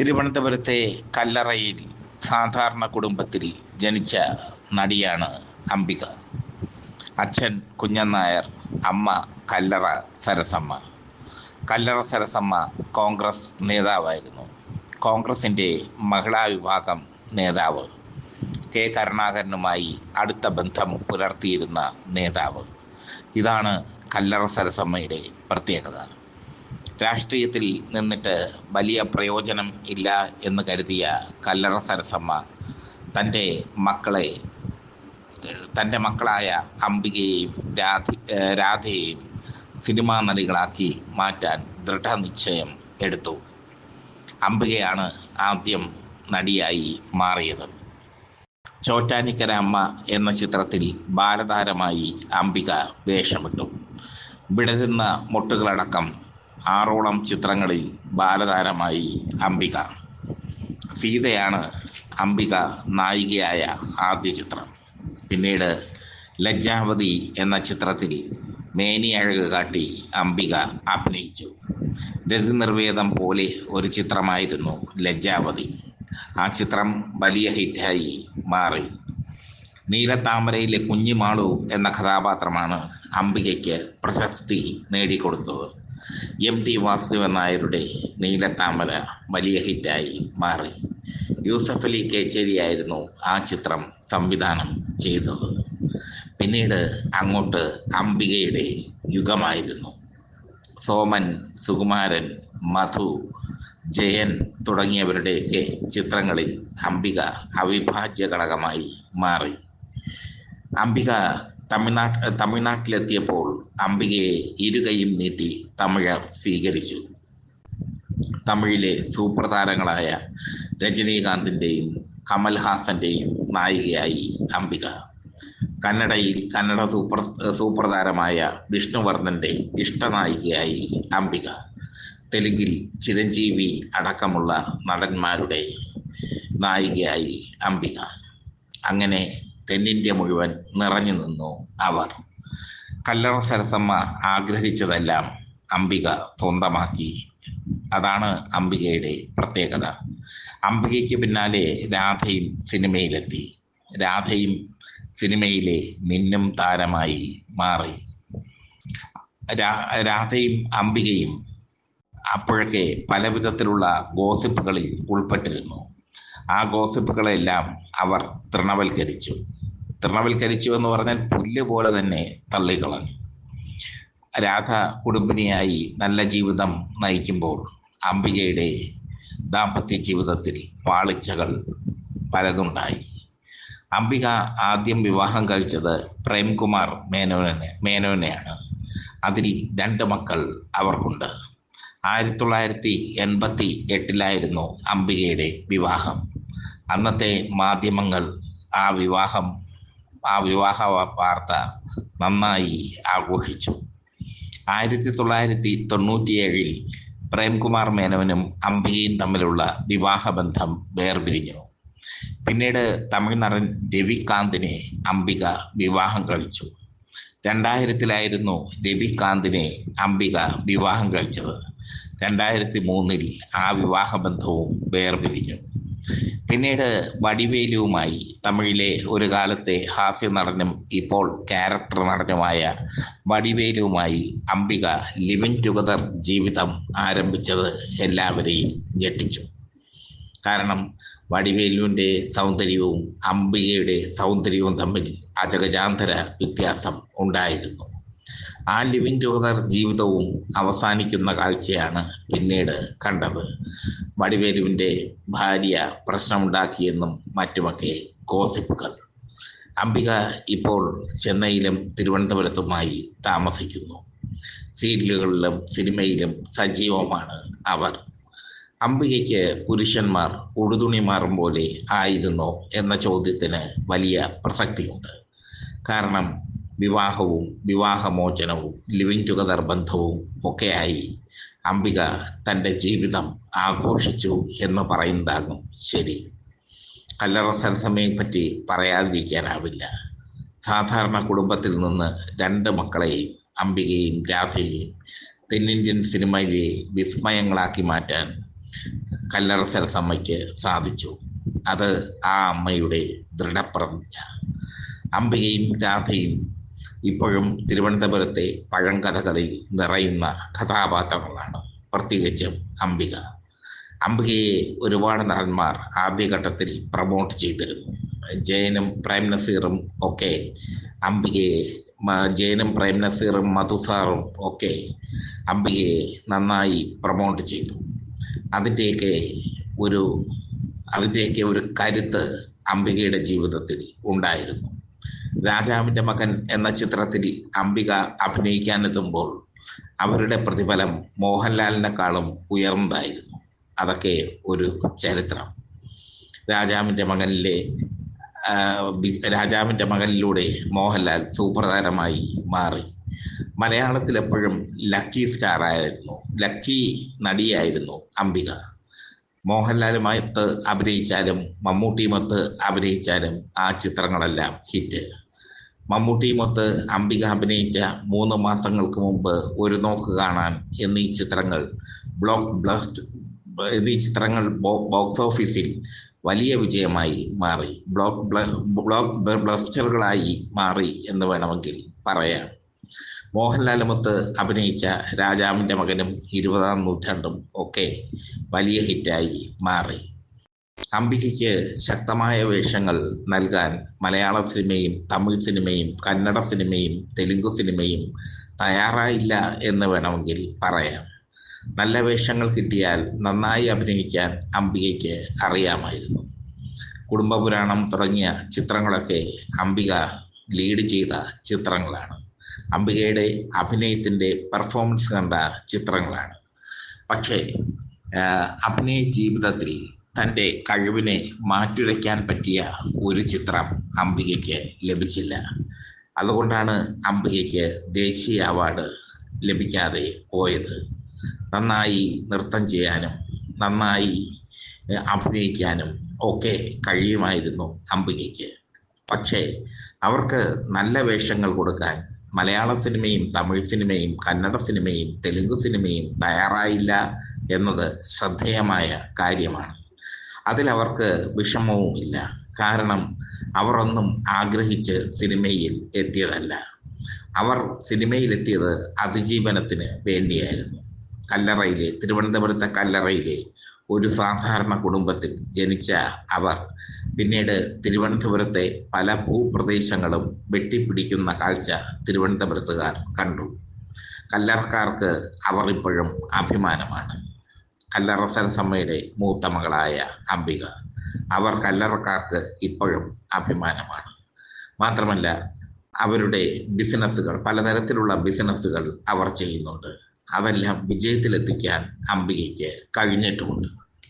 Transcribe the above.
തിരുവനന്തപുരത്തെ കല്ലറയിൽ സാധാരണ കുടുംബത്തിൽ ജനിച്ച നടിയാണ് അംബിക. അച്ഛൻ കുഞ്ഞൻ നായർ അമ്മ കല്ലറ സരസമ്മ. കല്ലറ സരസമ്മ കോൺഗ്രസ് നേതാവായിരുന്നു. കോൺഗ്രസിന്റെ മഹിളാ വിഭാഗം നേതാവ്. കെ കരുണാകരനുമായി അടുത്ത ബന്ധം പുലർത്തിയിരുന്ന നേതാവ്. ഇതാണ് കല്ലറ സരസമ്മയുടെ പ്രത്യേകത. രാഷ്ട്രീയത്തിൽ നിന്നിട്ട് വലിയ പ്രയോജനം ഇല്ല എന്ന് കരുതിയ കല്ലറ സരസമ്മ തന്റെ മക്കളെ തന്റെ മക്കളായ അംബികയെയും രാധി രാധയെയും സിനിമാ നടികളാക്കി മാറ്റാൻ ദൃഢനിശ്ചയം എടുത്തു. അംബികയാണ് ആദ്യം നടിയായി മാറിയത്. ചോറ്റാനിക്കര അമ്മ എന്ന ചിത്രത്തിൽ ബാലതാരമായി അംബിക വേഷമിട്ടു. വിടരുന്ന മുട്ടുകളടക്കം ആറോളം ചിത്രങ്ങളിൽ ബാലതാരമായി അംബിക. സീതയാണ് അംബിക നായികയായ ആദ്യ ചിത്രം. പിന്നീട് ലജ്ജാവതി എന്ന ചിത്രത്തിൽ മേനിയഴക് കാട്ടി അംബിക അഭിനയിച്ചു. രതിനിർവേദം പോലെ ഒരു ചിത്രമായിരുന്നു ലജ്ജാവതി. ആ ചിത്രം വലിയ ഹിറ്റായി മാറി. നീലത്താമരയിലെ കുഞ്ഞിമാളു എന്ന കഥാപാത്രമാണ് അംബികയ്ക്ക് പ്രശസ്തി നേടിക്കൊടുത്തത്. എം ടി വാസുദേവൻ നായരുടെ നീലത്താമര വലിയ ഹിറ്റായി മാറി. യൂസഫ് അലി കേച്ചേരിയായിരുന്നു ആ ചിത്രം സംവിധാനം ചെയ്തത്. പിന്നീട് അങ്ങോട്ട് അംബികയുടെ യുഗമായിരുന്നു. സോമൻ സുകുമാരൻ മധു ജയൻ തുടങ്ങിയവരുടെയൊക്കെ ചിത്രങ്ങളിൽ അംബിക അവിഭാജ്യ ഘടകമായി മാറി. അംബിക തമിഴ്നാട്ട് തമിഴ്നാട്ടിലെത്തിയപ്പോൾ അംബികയെ ഇരുകൈയും നീട്ടി തമിഴർ സ്വീകരിച്ചു. തമിഴിലെ സൂപ്പർ താരങ്ങളായ രജനീകാന്തിന്റെയും കമൽഹാസന്റെയും നായികയായി അംബിക കന്നഡയിൽ കന്നഡ സൂപ്പർ സൂപ്പർ താരമായ വിഷ്ണുവർദ്ധന്റെ ഇഷ്ടനായികയായി അംബിക തെലുങ്കിൽ ചിരഞ്ജീവി അടക്കമുള്ള നടന്മാരുടെ നായികയായി അംബിക അങ്ങനെ തെന്നിന്ത്യ മുഴുവൻ നിറഞ്ഞു നിന്നു അവർ. കല്ലറ സരസമ്മ ആഗ്രഹിച്ചതെല്ലാം അംബിക സ്വന്തമാക്കി. അതാണ് അംബികയുടെ പ്രത്യേകത. അംബികയ്ക്ക് പിന്നാലെ രാധയും സിനിമയിലെത്തി. രാധയും സിനിമയിലെ മിന്നും താരമായി മാറി. രാധയും അംബികയും അപ്പോഴൊക്കെ പല വിധത്തിലുള്ള ഗോസിപ്പുകളിൽ ഉൾപ്പെട്ടിരുന്നു. ആ ഗോസിപ്പുകളെല്ലാം അവർ തൃണവൽക്കരിച്ചു. തൃണവൽക്കരിച്ചു എന്ന് പറഞ്ഞാൽ പുല്ല് പോലെ തന്നെ തള്ളിക്കളഞ്ഞു. രാധ കുടുംബിനിയായി നല്ല ജീവിതം നയിക്കുമ്പോൾ അംബികയുടെ ദാമ്പത്യ ജീവിതത്തിൽ പാളിച്ചകൾ പലതുണ്ടായി. അംബിക ആദ്യം വിവാഹം കഴിച്ചത് പ്രേംകുമാർ മേനോനെ മേനോനെയാണ്. അതിൽ രണ്ട് മക്കൾ അവർക്കുണ്ട്. ആയിരത്തി തൊള്ളായിരത്തി എൺപത്തി എട്ടിലായിരുന്നു അംബികയുടെ വിവാഹം. അന്നത്തെ മാധ്യമങ്ങൾ ആ വിവാഹം ആ വിവാഹ വാർത്ത നന്നായി ആഘോഷിച്ചു. ആയിരത്തി തൊള്ളായിരത്തി തൊണ്ണൂറ്റിയേഴിൽ പ്രേംകുമാർ മേനോനും അംബികയും തമ്മിലുള്ള വിവാഹബന്ധം വേർപിരിഞ്ഞു. പിന്നീട് തമിഴ്നടൻ രവികാന്തിനെ അംബിക വിവാഹം കഴിച്ചു. രണ്ടായിരത്തിലായിരുന്നു രവികാന്തിനെ അംബിക വിവാഹം കഴിച്ചത്. രണ്ടായിരത്തി മൂന്നിൽ ആ വിവാഹബന്ധവും വേർപിരിഞ്ഞു. പിന്നീട് വടിവേലുവുമായി തമിഴിലെ ഒരു കാലത്തെ ഹാസ്യ നടനും ഇപ്പോൾ ക്യാരക്ടർ നടനുമായ വടിവേലുവുമായി അംബിക ലിവിങ് ടുഗദർ ജീവിതം ആരംഭിച്ചത് എല്ലാവരെയും ഞെട്ടിച്ചു. കാരണം വടിവേലുവിന്റെ സൗന്ദര്യവും അംബികയുടെ സൗന്ദര്യവും തമ്മിൽ അജഗജാന്തര വ്യത്യാസം ഉണ്ടായിരുന്നു. ആ ലിവിങ് ടുഗദർ ജീവിതവും അവസാനിക്കുന്ന കാഴ്ചയാണ് പിന്നീട് കണ്ടത്. വടിവേലുവിന്റെ ഭാര്യ പ്രശ്നമുണ്ടാക്കിയെന്നും മറ്റുമൊക്കെ ഗോസിപ്പുകൾ. അംബിക ഇപ്പോൾ ചെന്നൈയിലും തിരുവനന്തപുരത്തുമായി താമസിക്കുന്നു. സീരിയലുകളിലും സിനിമയിലും സജീവമാണ് അവർ. അംബികയ്ക്ക് പുരുഷന്മാർ ഉടുതുണി മാറും പോലെ ആയിരുന്നോ എന്ന ചോദ്യത്തിന് വലിയ പ്രസക്തിയുണ്ട്. കാരണം വിവാഹവും വിവാഹമോചനവും ലിവിങ് ടുഗദർ ബന്ധവും ഒക്കെയായി അംബിക തന്റെ ജീവിതം ആഘോഷിച്ചു എന്ന് പറയുന്നതാകും ശരി. കല്ലറ സരസമ്മയെ പറ്റി പറയാതിരിക്കാനാവില്ല. സാധാരണ കുടുംബത്തിൽ നിന്ന് രണ്ട് മക്കളെയും അംബികയും രാധയെയും തെന്നിന്ത്യൻ സിനിമയിലെ വിസ്മയങ്ങളാക്കി മാറ്റാൻ കല്ലറ സരസമ്മയ്ക്ക് സാധിച്ചു. അത് ആ അമ്മയുടെ ദൃഢപ്രതിജ്ഞ. അംബികയും രാധയും ഇപ്പോഴും തിരുവനന്തപുരത്തെ പഴങ്കഥകളിൽ നിറയുന്ന കഥാപാത്രങ്ങളാണ്. പ്രത്യേകിച്ചും അംബിക. അംബികയെ ഒരുപാട് നടന്മാർ ആദ്യഘട്ടത്തിൽ പ്രമോട്ട് ചെയ്തിരുന്നു. ജയനും പ്രേം നസീറും ഒക്കെ അംബികയെ ജയനും പ്രേം നസീറും മധുസാറും ഒക്കെ അംബികയെ നന്നായി പ്രമോട്ട് ചെയ്തു. അതിന്റെയൊക്കെ ഒരു അതിന്റെയൊക്കെ ഒരു കരുത്ത് അംബികയുടെ ജീവിതത്തിൽ ഉണ്ടായിരുന്നു. രാജാവിന്റെ മകൻ എന്ന ചിത്രത്തിൽ അംബിക അഭിനയിക്കാനെത്തുമ്പോൾ അവരുടെ പ്രതിഫലം മോഹൻലാലിനെക്കാളും ഉയർന്നതായിരുന്നു. അതൊക്കെ ഒരു ചരിത്രം. രാജാവിന്റെ മകനിലെ രാജാവിന്റെ മകനിലൂടെ മോഹൻലാൽ സൂപ്രധാനമായി മാറി. മലയാളത്തിൽ എപ്പോഴും ലക്കി സ്റ്റാർ ആയിരുന്നു ലക്കി നടിയായിരുന്നു അംബിക. മോഹൻലാലുമായിട്ട് അഭിനയിച്ചാലും മമ്മൂട്ടിയുമൊത്ത് അഭിനയിച്ചാലും ആ ചിത്രങ്ങളെല്ലാം ഹിറ്റ്. മമ്മൂട്ടിയുമൊത്ത് അംബിക അഭിനയിച്ച മൂന്ന് മാസങ്ങൾക്ക് മുമ്പ് ഒരു നോക്ക് കാണാൻ എന്നീ ചിത്രങ്ങൾ ബ്ലോക്ക് ബ്ലസ്റ്റ് എന്നീ ചിത്രങ്ങൾ ബോക്സ് ഓഫീസിൽ വലിയ വിജയമായി മാറി. ബ്ലോക്ക് ബ്ല- ബ്ലോക്ക് ബ്ലസ്റ്ററുകളായി മാറി എന്ന് വേണമെങ്കിൽ പറയാം. മോഹൻലാലുമൊത്ത് അഭിനയിച്ച രാജാവിന്റെ മകനും ഇരുപതാം നൂറ്റാണ്ടും ഒക്കെ വലിയ ഹിറ്റായി മാറി. അംബികയ്ക്ക് ശക്തമായ വേഷങ്ങൾ നൽകാൻ മലയാള സിനിമയും തമിഴ് സിനിമയും കന്നഡ സിനിമയും തെലുങ്ക് സിനിമയും തയ്യാറായില്ല എന്ന് വേണമെങ്കിൽ പറയാം. നല്ല വേഷങ്ങൾ കിട്ടിയാൽ നന്നായി അഭിനയിക്കാൻ അംബികയ്ക്ക് അറിയാമായിരുന്നു. കുടുംബപുരാണം തുടങ്ങിയ ചിത്രങ്ങളൊക്കെ അംബിക ലീഡ് ചെയ്ത ചിത്രങ്ങളാണ്. അംബികയുടെ അഭിനയത്തിന്റെ പെർഫോമൻസ് കണ്ട ചിത്രങ്ങളാണ്. പക്ഷേ അഭിനയ ജീവിതത്തിൽ തന്റെ കഴിവിനെ മാറ്റുരയ്ക്കാൻ പറ്റിയ ഒരു ചിത്രം അംബികയ്ക്ക് ലഭിച്ചില്ല. അതുകൊണ്ടാണ് അംബികയ്ക്ക് ദേശീയ അവാർഡ് ലഭിക്കാതെ പോയത്. നന്നായി നൃത്തം ചെയ്യാനും നന്നായി അഭിനയിക്കാനും ഒക്കെ കഴിയുമായിരുന്നു അംബികയ്ക്ക്. പക്ഷേ അവർക്ക് നല്ല വേഷങ്ങൾ കൊടുക്കാൻ മലയാള സിനിമയും തമിഴ് സിനിമയും കന്നഡ സിനിമയും തെലുങ്ക് സിനിമയും തയ്യാറായില്ല എന്നത് ശ്രദ്ധേയമായ കാര്യമാണ്. അതിലവർക്ക് വിഷമവുമില്ല. കാരണം അവർ ഒന്നും ആഗ്രഹിച്ച് സിനിമയിൽ എത്തിയതല്ല. അവർ സിനിമയിലെത്തിയത് അതിജീവനത്തിന് വേണ്ടിയായിരുന്നു. കല്ലറയിലെ തിരുവനന്തപുരത്തെ കല്ലറയിലെ ഒരു സാധാരണ കുടുംബത്തിൽ ജനിച്ച അവർ പിന്നീട് തിരുവനന്തപുരത്തെ പല ഭൂപ്രദേശങ്ങളും വെട്ടിപ്പിടിക്കുന്ന കാഴ്ച തിരുവനന്തപുരത്തുകാർ കണ്ടു. കല്ലറക്കാർക്ക് അവർ ഇപ്പോഴും അഭിമാനമാണ്. കല്ലറ സരസമ്മയുടെ മൂത്ത മകളായ അംബിക. അവർ കല്ലറക്കാർക്ക് ഇപ്പോഴും അഭിമാനമാണ്. മാത്രമല്ല അവരുടെ ബിസിനസ്സുകൾ പലതരത്തിലുള്ള ബിസിനസ്സുകൾ അവർ ചെയ്യുന്നുണ്ട്. അതെല്ലാം വിജയത്തിലെത്തിക്കാൻ അംബികയ്ക്ക് കഴിഞ്ഞിട്ടുമുണ്ട്.